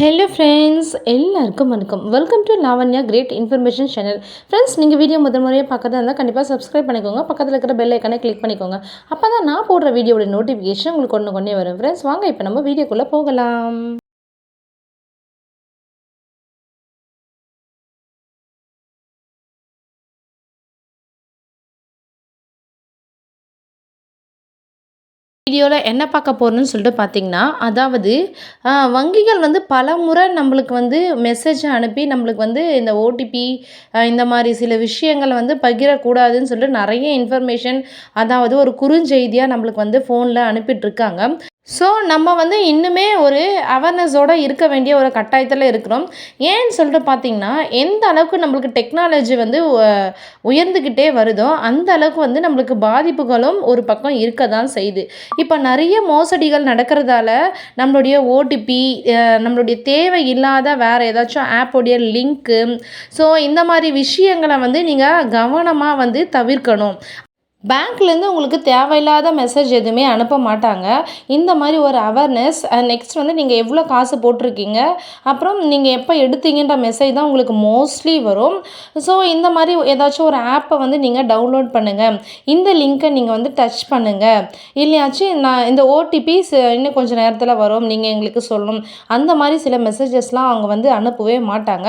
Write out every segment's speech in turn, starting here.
Hello friends எல்லாருக்கும் வணக்கம். Welcome to Lavanya great information channel friends நீங்கள் வீடியோ முதல் முறையாக பார்க்கறதா இருந்தால் கண்டிப்பாக சப்ஸ்கிரைப் பண்ணிக்கோங்க. பக்கத்தில் இருக்கிற பெல் ஐக்கனை கிளிக் பண்ணிக்கோங்க. அப்போ தான் நான் போடுற வீடியோட நோட்டிஃபிகேஷன் உங்களுக்கு ஒன்று கொண்டே வரும். ஃப்ரெண்ட்ஸ் வாங்க இப்போ நம்ம வீடியோக்குள்ளே போகலாம். வீடியோவில் என்ன பார்க்க போகிறோன்னு சொல்லிட்டு பார்த்தீங்கன்னா அதாவது வங்கிகள் வந்து பல முறை நம்மளுக்கு வந்து மெசேஜ் அனுப்பி நம்மளுக்கு வந்து இந்த ஓடிபி இந்த மாதிரி சில விஷயங்களை வந்து பகிரக்கூடாதுன்னு சொல்லிட்டு நிறைய இன்ஃபர்மேஷன் அதாவது ஒரு குறுஞ்செய்தியாக நம்மளுக்கு வந்து ஃபோனில் அனுப்பிட்டுருக்காங்க ஸோ நம்ம வந்து இன்னுமே ஒரு அவேர்னஸோடு இருக்க வேண்டிய ஒரு கட்டாயத்தில் இருக்கிறோம். ஏன்னு சொல்லிட்டு பார்த்திங்கன்னா எந்த அளவுக்கு நம்மளுக்கு டெக்னாலஜி வந்து உயர்ந்துக்கிட்டே வருதோ அந்த அளவுக்கு வந்து நம்மளுக்கு பாதிப்புகளும் ஒரு பக்கம் இருக்க தான் செய்யுது. இப்போ நிறைய மோசடிகள் நடக்கிறதால நம்மளுடைய ஓடிபி நம்மளுடைய தேவை இல்லாத வேறு ஏதாச்சும் ஆப்போடைய லிங்க்கு ஸோ இந்த மாதிரி விஷயங்களை வந்து நீங்கள் கவனமாக வந்து தவிர்க்கணும். பேங்க்லேருந்து உங்களுக்கு தேவையில்லாத மெசேஜ் எதுவுமே அனுப்ப மாட்டாங்க. இந்த மாதிரி ஒரு அவேர்னஸ் நெக்ஸ்ட் வந்து நீங்கள் எவ்வளோ காசு போட்டிருக்கீங்க அப்புறம் நீங்கள் எப்போ எடுத்தீங்கன்ற மெசேஜ் தான் உங்களுக்கு மோஸ்ட்லி வரும். ஸோ இந்த மாதிரி ஏதாச்சும் ஒரு ஆப்பை வந்து நீங்கள் டவுன்லோட் பண்ணுங்கள் இந்த லிங்க்கை நீங்கள் வந்து டச் பண்ணுங்கள் இல்லையாச்சும் நான் இந்த ஓடிபிஸ் இன்னும் கொஞ்சம் நேரத்தில் வரும் நீங்கள் எங்களுக்கு சொல்லணும். அந்த மாதிரி சில மெசேஜஸ்லாம் அவங்க வந்து அனுப்பவே மாட்டாங்க.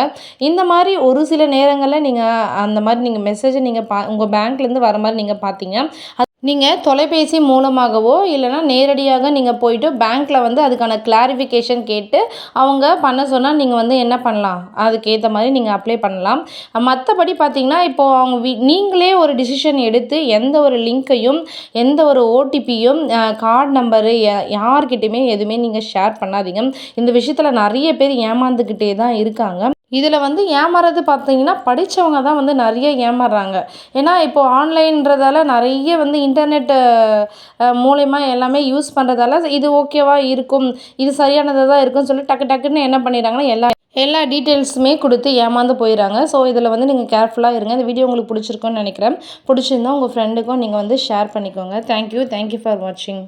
இந்த மாதிரி ஒரு சில நேரங்களில் நீங்கள் அந்த மாதிரி நீங்கள் மெசேஜை நீங்கள் பா உங்கள் பேங்க்லேருந்து வர மாதிரி நீங்கள் பார்த்து பார்த்தீங்க. நீங்கள் தொலைபேசி மூலமாகவோ இல்லைனா நேரடியாக நீங்கள் போயிட்டு பேங்க்கில் வந்து அதுக்கான கிளாரிஃபிகேஷன் கேட்டு அவங்க பண்ண சொன்னால் நீங்கள் வந்து என்ன பண்ணலாம்? அதுக்கேற்ற மாதிரி நீங்கள் அப்ளை பண்ணலாம். மற்றபடி பார்த்தீங்கன்னா இப்போது அவங்க வீ நீங்களே ஒரு டிசிஷன் எடுத்து எந்த ஒரு லிங்க்கையும் எந்த ஒரு ஓடிபியும் கார்டு நம்பரு யார்கிட்டையுமே எதுவுமே நீங்கள் ஷேர் பண்ணாதீங்க. இந்த விஷயத்தில் நிறைய பேர் ஏமாந்துக்கிட்டே தான் இருக்காங்க. இதில் வந்து ஏமாறது பார்த்தீங்கன்னா படித்தவங்க தான் வந்து நிறைய ஏமாறுறாங்க ஏன்னா இப்போது ஆன்லைன்றதால நிறைய வந்து இன்டர்நெட்டு மூலயமா எல்லாமே யூஸ் பண்ணுறதால இது ஓகேவாக இருக்கும் இது சரியானதாக தான் இருக்கும்னு சொல்லி டக்கு டக்குன்னு என்ன பண்ணிடுறாங்கன்னா எல்லா எல்லா டீட்டெயில்ஸுமே கொடுத்து ஏமாந்து போயிடறாங்க. ஸோ இதில் வந்து நீங்கள் கேர்ஃபுல்லாக இருங்க. இந்த வீடியோ உங்களுக்கு பிடிச்சிருக்குன்னு நினைக்கிறேன். பிடிச்சிருந்தா உங்கள் ஃப்ரெண்டுக்கும் நீங்கள் வந்து ஷேர் பண்ணிக்கோங்க. தேங்க்யூ தேங்க்யூ ஃபார் வாட்சிங்